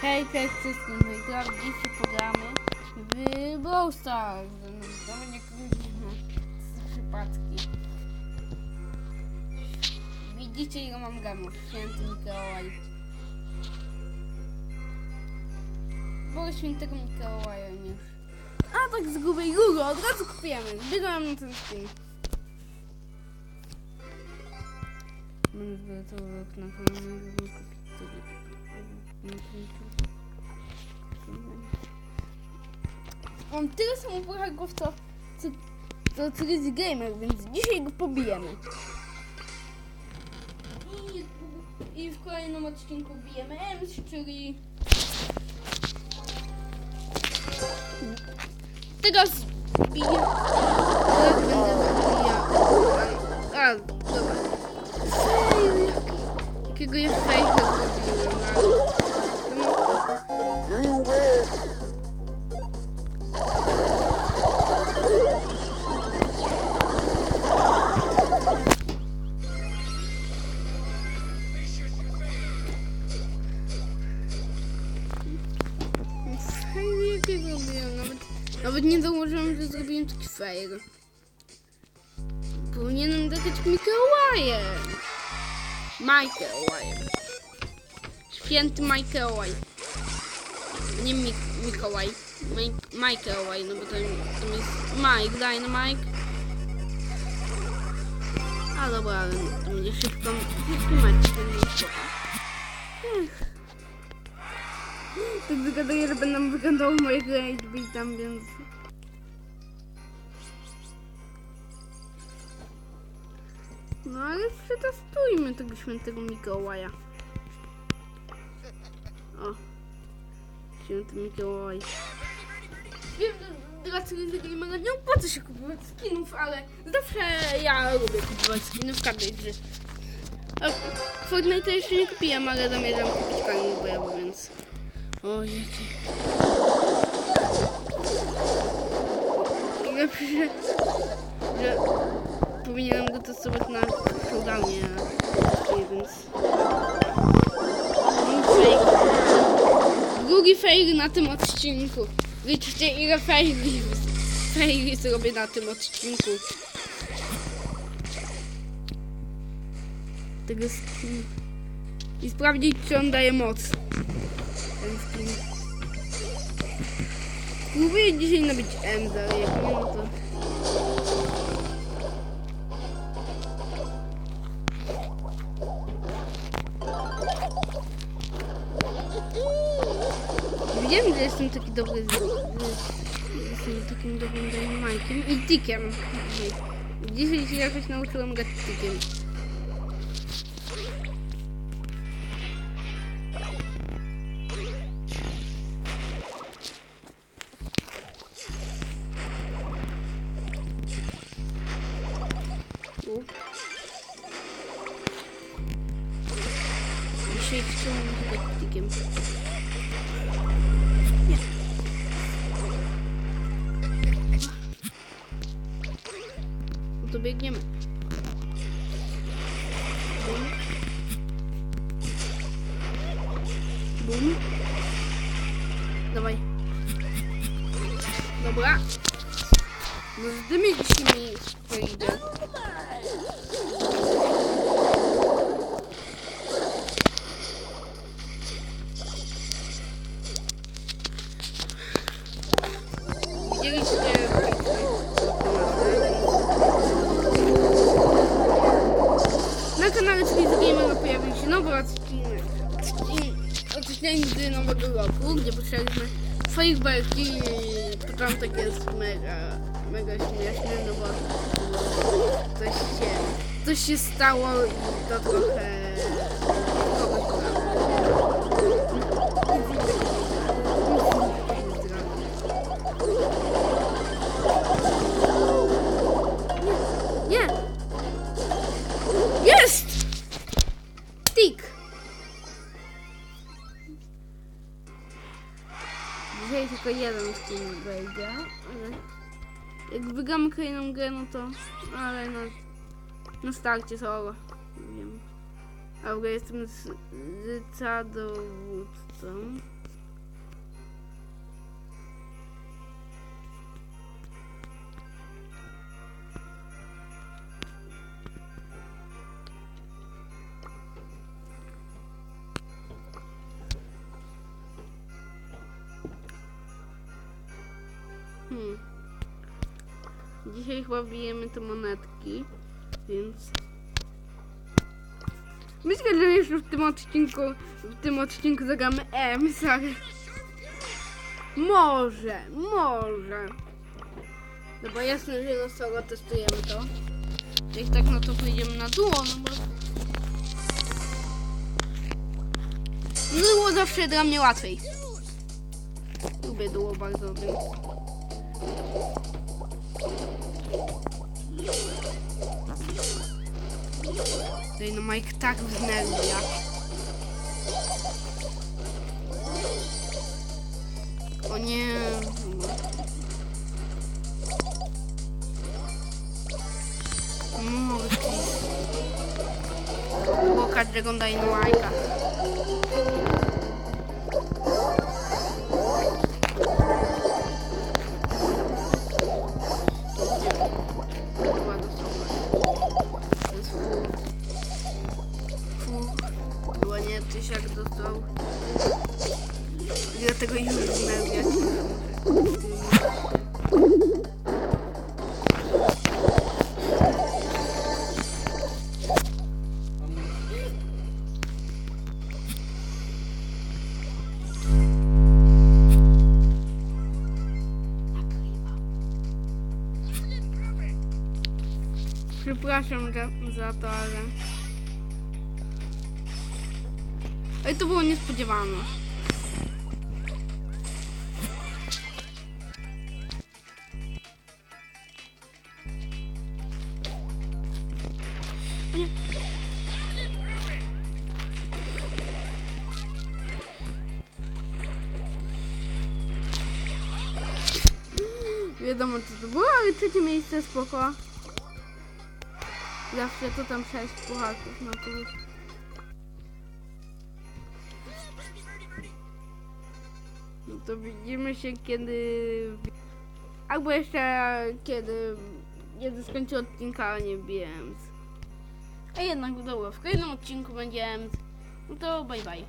Hej, cześć wszystkim, wygrał dzisiaj pogramy w Brawl Stars. Dominik Różny z przypadki. Widzicie ile mam gemów, święty Mikołaj. Bo świętego Mikołaja już. A tak z grubej góry, od razu kupujemy. Zbierałem na ten skin. Będę to rok na kolejny rok kupić sobie. Mam tyle samo braków, co, co, co Trizy Gamer, więc dzisiaj go pobijemy. I, I w kolejnym odcinku bijemy Ems, czyli... Teraz biję... Teraz będę bijał... ja fejka zrobiłem, Fail jakiego zrobiłem, nawet... Nie zauważyłem, że zrobiłem taki fail. Powinienem dać Mikołajem. Mikołajem. Święty Mikołaj. Nie Mik Mikołaj. Mik Mikołaj, no bo to, to jest Mike, Dynamite. A dobra, ale to będzie szybko, będzie spoko. Ech. Tak wygaduję, że będą wyglądały moje gry i tam, więc... No ale przetestujmy tego świętego Mikołaja. O. Święty Mikołaj. Wiem, że dla Cyryzy Gamera nie opłaca się kupować skinów, ale zawsze ja lubię kupować skiny w każdej. A Fortnite jeszcze nie kupiłem, ale zamierzam kupić kamień bojowy, więc... O, jaki... Lepsze, że... powinienem go testować na showdownie, więc... Fail. Drugi fail na tym odcinku. Widzicie ile faili, faili zrobię na tym odcinku. Tego skin. I sprawdzić czy on daje moc. Ten skin. Spróbuję dzisiaj nabić M, ale jak nie no to... Wiedziałem, że jestem taki dobry z, z, jestem takim dobrym dynamajkiem i tikiem. Dzisiaj się jakoś nauczyłem grać tikiem. U. Dzisiaj chciałem grać tikiem. No to biegniemy. Bum. Bum. Dawaj. Dobra. No zdymić mi wyjdzie. Z nowego roku, gdzie puszczaliśmy fajerwerki i początek jest mega, mega śmieszny, no bo coś się, coś się stało i to trochę skin wejdzie, ale jak wygramy kolejną grę, no to, ale na, na starcie solo, nie wiem. A w ogóle jestem z, z. Hmm. Dzisiaj chyba bijemy te monetki, więc... Myślę, że jeszcze w tym odcinku, w tym odcinku zagramy M, sorry. Może, może. No bo jasne, że losowo testujemy to. Jak tak, no to pójdziemy na duo, no bo... Duo zawsze dla mnie łatwiej. Lubię duo bardzo, więc... Ej, no Mike tak wznerwia. O nie. Mogę Było każdego Dynamite'a. Dlatego już wznerwiać. Przepraszam za, za to, ale... Ej, to było niespodziewane. Wiadomo co to było, ale trzecie miejsce spoko. Zawsze to tam sześć puchaków na plus. No to widzimy się kiedy... Albo jeszcze kiedy... Kiedy skończę odcinka, a nie wiem. A jednak dobra, w kolejnym odcinku będzie... No to bye bye.